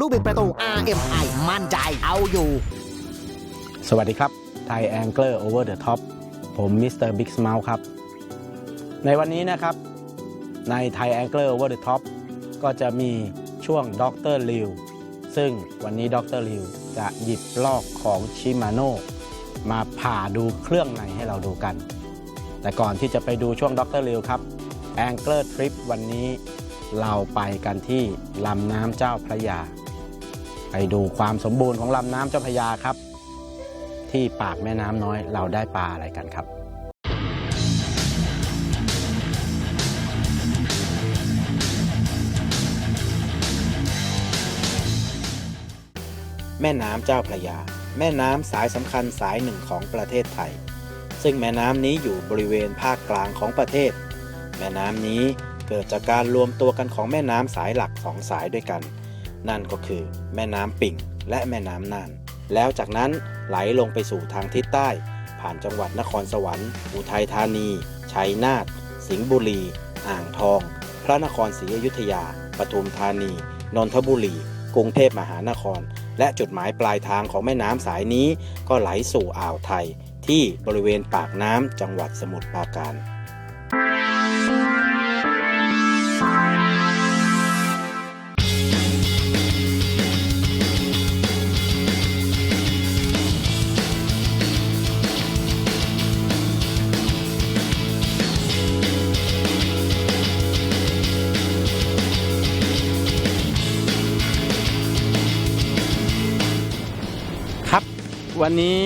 ลูกบิดประตู RMI มั่นใจเอาอยู่ สวัสดีครับไทยแองเกิลโอเวอร์เดอะท็อปผมมิสเตอร์บิ๊กสมาครับ ในวันนี้นะครับ ในไทยแองเกิลโอเวอร์เดอะท็อปก็จะมีช่วงด็อกเตอร์ลิวซึ่งวันนี้ด็อกเตอร์ลิวจะหยิบลอกของชิมาโนมาผ่าดูเครื่องในให้เราดูกัน แต่ก่อนที่จะไปดูช่วงด็อกเตอร์ลิวครับแองเกิลทริปวันนี้เราไปกันที่ลำน้ำเจ้าพระยา ไปดูความสมบูรณ์ของลำน้ำเจ้าพยาครับ ที่ปากแม่น้ำน้อยเราได้ปลาอะไรกันครับแม่น้ำเจ้าพระยา แม่น้ำสายสำคัญสายหนึ่งของประเทศไทย ซึ่งแม่น้ำนี้อยู่บริเวณภาคกลางของประเทศ แม่น้ำนี้เกิดจากการรวมตัวกันของแม่น้ำสายหลักสองสายด้วยกัน นั่นก็คือแม่น้ำปิ่งและแม่น้ำน่าน แล้วจากนั้นไหลลงไปสู่ทางทิศใต้ ผ่านจังหวัดนครสวรรค์ อุทัยธานี ชัยนาท สิงห์บุรี อ่างทอง พระนครศรีอยุธยา ปทุมธานี นนทบุรี กรุงเทพมหานคร และจุดหมายปลายทางของแม่น้ำสายนี้ ก็ไหลสู่อ่าวไทย ที่บริเวณปากน้ำจังหวัดสมุทรปราการ วันนี้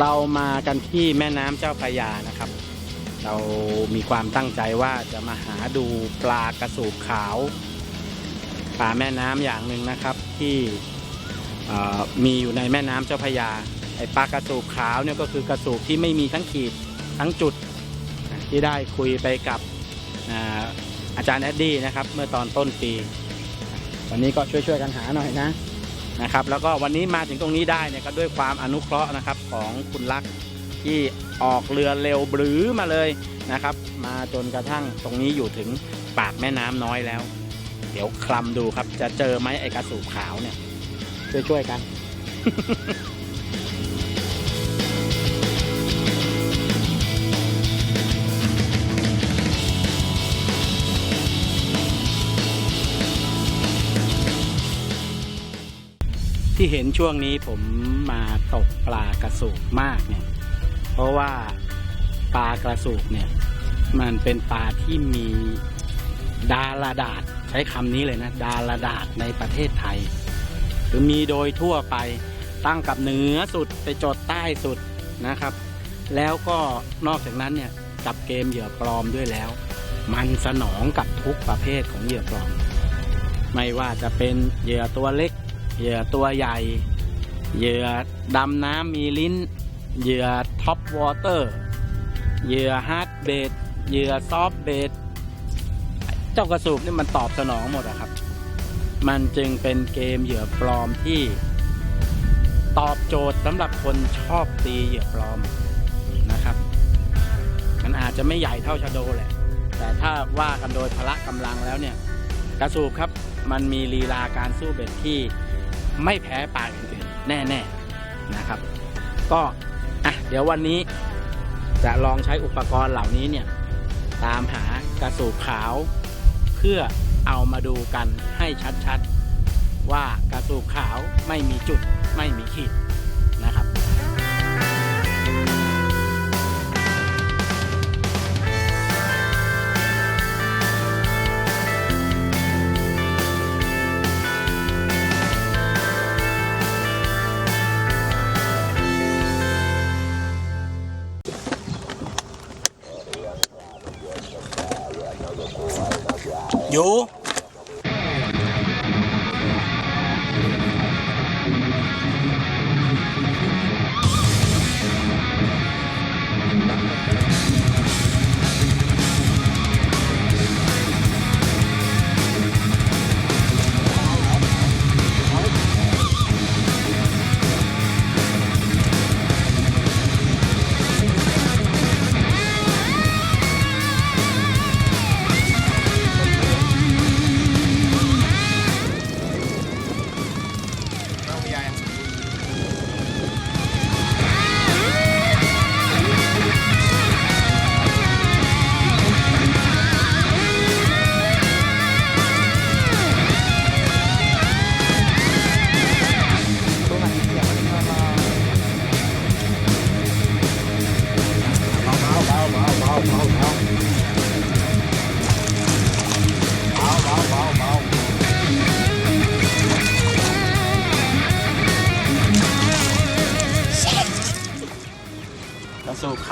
เรามากันที่แม่น้ำเจ้าพระยานะครับ เรามีความตั้งใจว่าจะมาหาดูปลากระสูบขาวปลาแม่น้ำอย่างหนึ่งนะครับที่มีอยู่ในแม่น้ำเจ้าพระยาไอปลากระสูบขาวเนี่ยก็คือกระสูบที่ไม่มีทั้งขีดทั้งจุดที่ได้คุยไปกับอาอาจารย์แอดดี้นะครับ เมื่อตอนต้นปี วันนี้ก็ช่วยๆกันหาหน่อยนะ นะครับ แล้วก็วันนี้มาถึงตรงนี้ได้เนี่ยก็ด้วยความอนุเคราะห์นะครับของคุณลักษณ์ที่ออกเรือเร็วบรือมาเลยนะครับ มาจนกระทั่งตรงนี้อยู่ถึงปากแม่น้ำน้อยแล้ว เดี๋ยวคลำดูครับจะเจอไหมไอกระสูบขาวเนี่ยช่วยๆกัน ที่เห็นช่วงนี้ผมมาตกปลากระสูบมากเนี่ย เพราะว่าปลากระสูบเนี่ย มันเป็นปลาที่มีดาราดาษใช้คำนี้เลยนะ ดาราดาษในประเทศไทยคือมีโดยทั่วไปตั้งกับเหนือสุดไปจดใต้สุดนะครับ แล้วก็นอกจากนั้นเนี่ยจับเกมเหยื่อปลอมด้วยแล้ว มันสนองกับทุกประเภทของเหยื่อปลอม ไม่ว่าจะเป็นเหยื่อตัวเล็ก เหยื่อตัวใหญ่ เหยื่อดำน้ำมีลิ้น เหยื่อท็อปวอเตอร์ เหยื่อฮาร์ดเบดเหยื่อซอฟเบดเจ้ากระสูบนี่มันตอบสนองหมดอะครับ มันจึงเป็นเกมเหยื่อปลอมที่ตอบโจทย์สำหรับคนชอบตีเหยื่อปลอมนะครับ มันอาจจะไม่ใหญ่เท่าชาโดแหละ แต่ถ้าว่ากันโดยพละกำลังแล้วเนี่ย กระสูบครับ มันมีลีลาการสู้เบ็ดที่ ไม่แพ้ปลาอื่นๆแน่ๆนะครับ ก็อะเดี๋ยววันนี้จะลองใช้อุปกรณ์เหล่านี้เนี่ย ตามหากระสูบขาว เพื่อเอามาดูกันให้ชัดๆ ว่ากระสูบขาวไม่มีจุดไม่มีขีด อ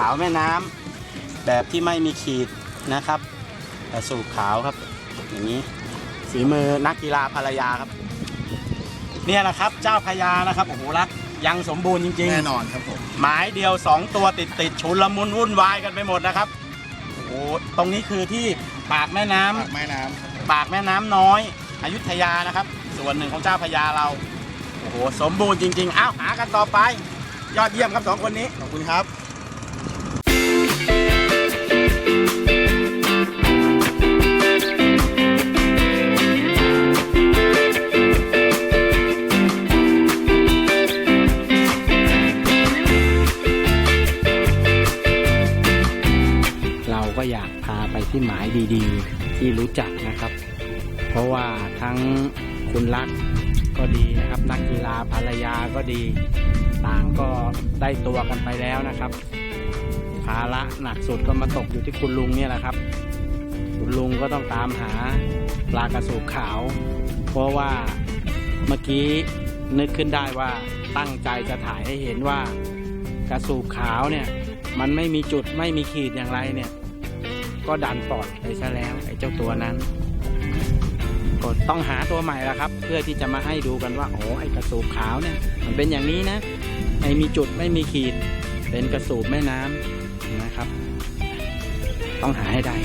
ขาวแม่น้ำแบบที่ไม่มีขีดนะครับกระสูบขาวครับ อย่างนี้ฝีมือนักกีฬาภรรยาครับ เนี่ยนะครับเจ้าพญานะครับโอ้โหรักยังสมบูรณ์จริงๆแน่นอนครับผมหมายเดียว 2 ตัวติดติดๆชุนละมุนวุ่นวายกันไปหมดนะครับโอ้โหตรงนี้คือที่ปากแม่น้ำปากแม่น้ำครับผมปากแม่น้ำน้อยอยุธยานะครับ ส่วนหนึ่งของเจ้าพญาเราโอ้โหสมบูรณ์จริงๆอ้าวหากันต่อไป ยอดเยี่ยมครับสองคนนี้ขอบคุณครับ ก็อยากพาไปที่หมายดีๆ ที่รู้จักนะครับ เพราะว่าทั้งคุณรักก็ดีนะครับ นักกีฬาภรรยาก็ดี ต่างก็ได้ตัวกันไปแล้วนะครับ ภาระหนักสุดก็มาตกอยู่ที่คุณลุงเนี่ยแหละครับ คุณลุงก็ต้องตามหาปลากระสูบขาว เพราะว่าเมื่อกี้นึกขึ้นได้ว่าตั้งใจจะถ่ายให้เห็นว่ากระสูบขาวเนี่ยมันไม่มีจุดไม่มีขีดอย่างไรเนี่ย ก็ดันปอยไปซะแล้วไอ้เจ้าตัวนั้นก็ต้องหาตัวใหม่ละครับ เพื่อที่จะมาให้ดูกันว่าโอ้ไอ้กระสูบขาวเนี่ยมันเป็นอย่างนี้นะไม่มีจุดไม่มีขีด เป็นกระสูบแม่น้ำนะครับ ต้องหาให้ได้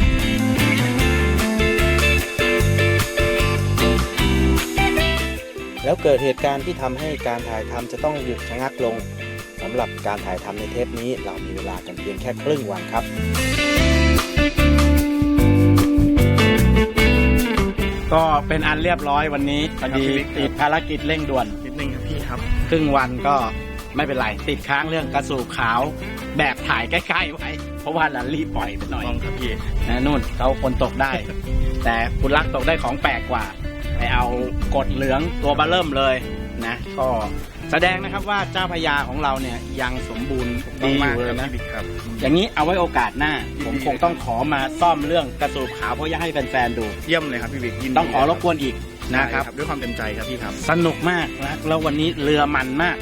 แล้วเกิดเหตุการณ์ที่ทำให้การถ่ายทำจะต้องหยุดชะงักลงสำหรับการถ่ายทำในเทปนี้เรามีเวลากันเพียงแค่ครึ่งวันครับ ก็เป็นอันเรียบร้อยวันนี้พอดีครับพี่บิ๊กครับติดภารกิจเร่งด่วนนิดนึงครับพี่ครับ ครึ่งวันก็ไม่เป็นไรติดค้างเรื่องกระสูบขาว แบบถ่ายใกล้ๆไว้ เพราะว่าเรารีบปล่อยไปหน่อยลองครับพี่นะนู่นเขาคนตกได้ แต่คุณรักตกได้ของแปลกกว่าไปเอากดเหลืองตัวเบาเริ่มเลยนะ ก็ แสดงนะครับว่าเจ้าพญาของเราเนี่ยยังสมบูรณ์ดีอมากยู่ๆเลครัยบนะพี่บิ๊กครับอย่างนี้เอาไว้โอกาสหน้ายินดีผมคงต้องขอมาซ่อมเรื่องกระสูบขาวเพราะอยากให้แฟนๆดู เยี่ยมเลยครับพี่บิ๊กยินดีต้องขอรบกวนอีกนะนะคครัรับบด้วยความเต็มใจครับพี่ครับ สนุกมากนะแล้ววันนี้เรือมันมาก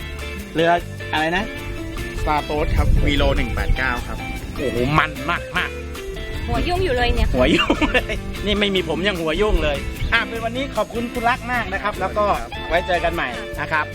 เรืออะไรนะสตาร์โต๊ดครับวีโล189ครับโอ้โหมันมากมากหัวยุ่งอยู่เลยเนี่ยหัวยุ่งเลยนี่ไม่มีผมยังหัวยุ่งเลยอะเป็นวันนี้ขอบคุณคุณรักมากนะครับ แล้วก็ไว้เจอกันใหม่นะครับ